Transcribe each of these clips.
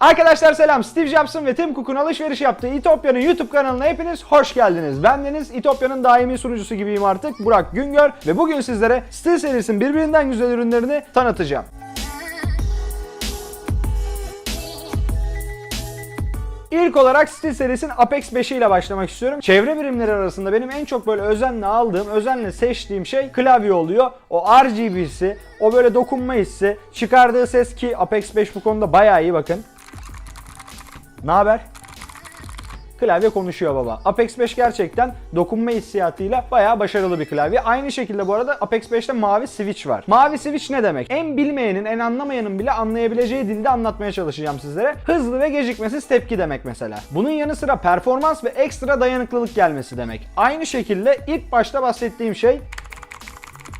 Arkadaşlar selam. Steve Jobs'ın ve Tim Cook'un alışveriş yaptığı İtopya'nın YouTube kanalına hepiniz hoş geldiniz. Ben Deniz, İtopya'nın daimi sunucusu gibiyim artık. Burak Güngör ve bugün sizlere Steel serisinin birbirinden güzel ürünlerini tanıtacağım. İlk olarak Steel serisinin Apex 5 ile başlamak istiyorum. Çevre birimleri arasında benim en çok böyle özenle aldığım, özenle seçtiğim şey klavye oluyor. O RGB'si, o böyle dokunma hissi, çıkardığı ses ki Apex 5 bu konuda bayağı iyi bakın. Ne haber? Klavye konuşuyor baba. Apex 5 gerçekten dokunma hissiyatıyla bayağı başarılı bir klavye. Aynı şekilde bu arada Apex 5'te mavi switch var. Mavi switch ne demek? En bilmeyenin, en anlamayanın bile anlayabileceği dilde anlatmaya çalışacağım sizlere. Hızlı ve gecikmesiz tepki demek mesela. Bunun yanı sıra performans ve ekstra dayanıklılık gelmesi demek. Aynı şekilde ilk başta bahsettiğim şey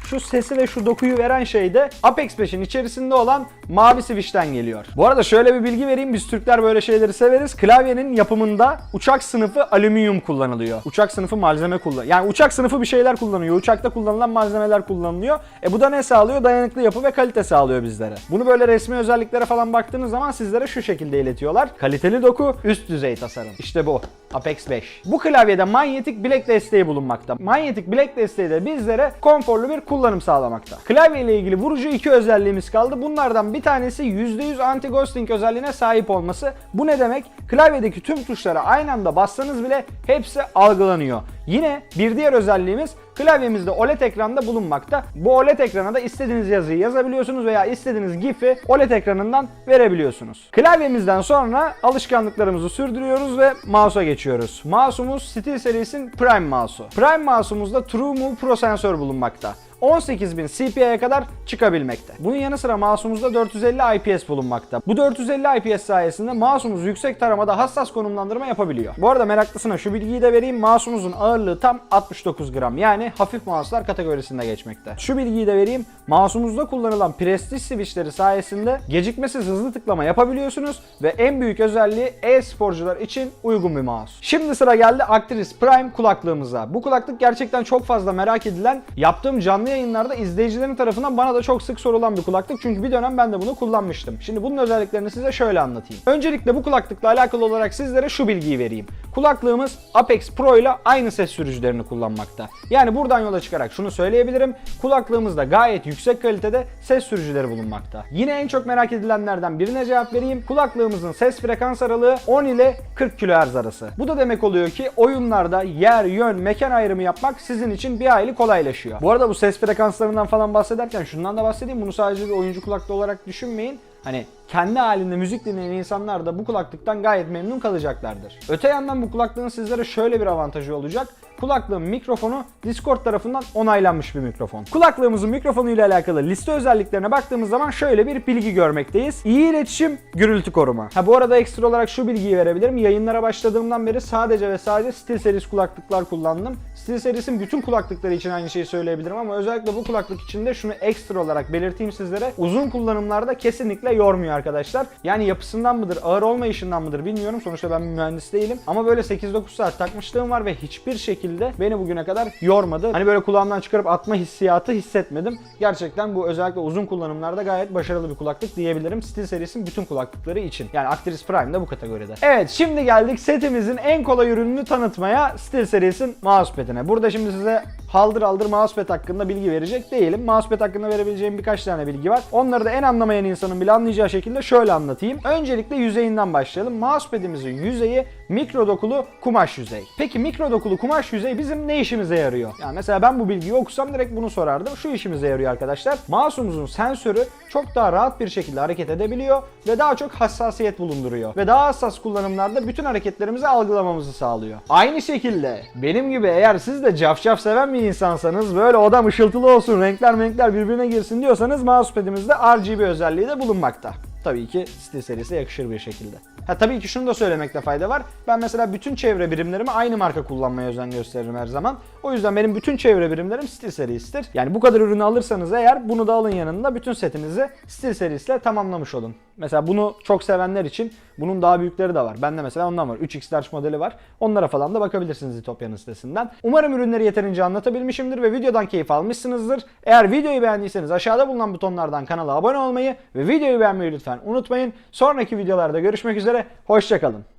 şu sesi ve şu dokuyu veren şey de Apex 5'in içerisinde olan mavi switch'ten geliyor. Bu arada şöyle bir bilgi vereyim. Biz Türkler böyle şeyleri severiz. Klavyenin yapımında uçak sınıfı alüminyum kullanılıyor. Uçak sınıfı malzeme kullan. Yani uçak sınıfı bir şeyler kullanıyor. Uçakta kullanılan malzemeler kullanılıyor. E bu da ne sağlıyor? Dayanıklı yapı ve kalite sağlıyor bizlere. Bunu böyle resmi özelliklere falan baktığınız zaman sizlere şu şekilde iletiyorlar. Kaliteli doku, üst düzey tasarım. İşte bu. Apex 5. Bu klavyede manyetik bilek desteği bulunmakta. Manyetik bilek desteği de bizlere konforlu bir kullanım sağlamakta. Klavye ile ilgili vurucu iki özelliğimiz kaldı. Bunlardan bir tanesi %100 anti-ghosting özelliğine sahip olması. Bu ne demek? Klavyedeki tüm tuşlara aynı anda bassanız bile hepsi algılanıyor. Yine bir diğer özelliğimiz klavyemizde OLED ekranda bulunmakta. Bu OLED ekrana da istediğiniz yazıyı yazabiliyorsunuz veya istediğiniz GIF'i OLED ekranından verebiliyorsunuz. Klavyemizden sonra alışkanlıklarımızı sürdürüyoruz ve mouse'a geçiyoruz. Mouse'umuz Steel serisinin Prime mouse'u. Prime mouse'umuzda TrueMove Pro sensör bulunmakta. 18.000 CPI'ye kadar çıkabilmekte. Bunun yanı sıra mouse'umuzda 450 IPS bulunmakta. Bu 450 IPS sayesinde mouse'umuz yüksek taramada hassas konumlandırma yapabiliyor. Bu arada meraklısına şu bilgiyi de vereyim. Mouse'umuzun ağırlığı tam 69 gram. Yani hafif mouse'lar kategorisinde geçmekte. Şu bilgiyi de vereyim. Mouse'umuzda kullanılan prestij switchleri sayesinde gecikmesiz hızlı tıklama yapabiliyorsunuz ve en büyük özelliği e-sporcular için uygun bir mouse. Şimdi sıra geldi Actris Prime kulaklığımıza. Bu kulaklık gerçekten çok fazla merak edilen, yaptığım canlı yayınlarda izleyicilerin tarafından bana da çok sık sorulan bir kulaklık. Çünkü bir dönem ben de bunu kullanmıştım. Şimdi bunun özelliklerini size şöyle anlatayım. Öncelikle bu kulaklıkla alakalı olarak sizlere şu bilgiyi vereyim. Kulaklığımız Apex Pro ile aynı ses sürücülerini kullanmakta. Yani buradan yola çıkarak şunu söyleyebilirim. Kulaklığımızda gayet yüksek kalitede ses sürücüleri bulunmakta. Yine en çok merak edilenlerden birine cevap vereyim. Kulaklığımızın ses frekans aralığı 10 ile 40 kHz arası. Bu da demek oluyor ki oyunlarda yer, yön, mekan ayrımı yapmak sizin için bir hayli kolaylaşıyor. Bu arada bu ses frekanslarından falan bahsederken şundan da bahsedeyim. Bunu sadece bir oyuncu kulaklığı olarak düşünmeyin. Hani kendi halinde müzik dinleyen insanlar da bu kulaklıktan gayet memnun kalacaklardır. Öte yandan bu kulaklığın sizlere şöyle bir avantajı olacak. Kulaklığın mikrofonu Discord tarafından onaylanmış bir mikrofon. Kulaklığımızın mikrofonu ile alakalı liste özelliklerine baktığımız zaman şöyle bir bilgi görmekteyiz. İyi iletişim, gürültü koruma. Ha bu arada ekstra olarak şu bilgiyi verebilirim. Yayınlara başladığımdan beri sadece ve sadece Steel serisi kulaklıklar kullandım. Steel serisinin bütün kulaklıkları için aynı şeyi söyleyebilirim ama özellikle bu kulaklık için de şunu ekstra olarak belirteyim sizlere. Uzun kullanımlarda kesinlikle yormuyor arkadaşlar. Yani yapısından mıdır, ağır olmayışından mıdır bilmiyorum. Sonuçta ben bir mühendis değilim. Ama böyle 8-9 saat takmışlığım var ve hiçbir şekilde beni bugüne kadar yormadı. Hani böyle kulağımdan çıkarıp atma hissiyatı hissetmedim. Gerçekten bu özellikle uzun kullanımlarda gayet başarılı bir kulaklık diyebilirim. Steel serisinin bütün kulaklıkları için. Yani Actris Prime de bu kategoride. Evet şimdi geldik setimizin en kolay ürününü tanıtmaya. Steel serisinin mousepad'ine. Burada şimdi size haldır haldır mousepad hakkında bilgi verecek değilim. Mousepad hakkında verebileceğim birkaç tane bilgi var. Onları da en anlamayan insanın bile anlayacağı şekilde şöyle anlatayım. Öncelikle yüzeyinden başlayalım. Mousepad'imizin yüzeyi mikro dokulu kumaş yüzey. Peki mikro dokulu kumaş yüzey bizim ne işimize yarıyor? Yani mesela ben bu bilgiyi okusam direkt bunu sorardım. Şu işimize yarıyor arkadaşlar. Mouse'umuzun sensörü çok daha rahat bir şekilde hareket edebiliyor ve daha çok hassasiyet bulunduruyor. Ve daha hassas kullanımlarda bütün hareketlerimizi algılamamızı sağlıyor. Aynı şekilde benim gibi eğer siz de cafcaf seven bir insansanız böyle odam ışıltılı olsun, renkler renkler birbirine girsin diyorsanız mousepad'imizde RGB özelliği de bulunmakta. Tabii ki Steel serisi yakışır bir şekilde. Ha tabii ki şunu da söylemekte fayda var. Ben mesela bütün çevre birimlerimi aynı marka kullanmaya özen gösteririm her zaman. O yüzden benim bütün çevre birimlerim Steel serisidir. Yani bu kadar ürünü alırsanız eğer bunu da alın yanında bütün setinizi Steel serisiyle tamamlamış olun. Mesela bunu çok sevenler için Bunun daha büyükleri de var. Bende mesela ondan var. 3X Large modeli var. Onlara falan da bakabilirsiniz Zitopya'nın sitesinden. Umarım ürünleri yeterince anlatabilmişimdir ve videodan keyif almışsınızdır. Eğer videoyu beğendiyseniz aşağıda bulunan butonlardan kanala abone olmayı ve videoyu beğenmeyi lütfen unutmayın. Sonraki videolarda görüşmek üzere. Hoşçakalın.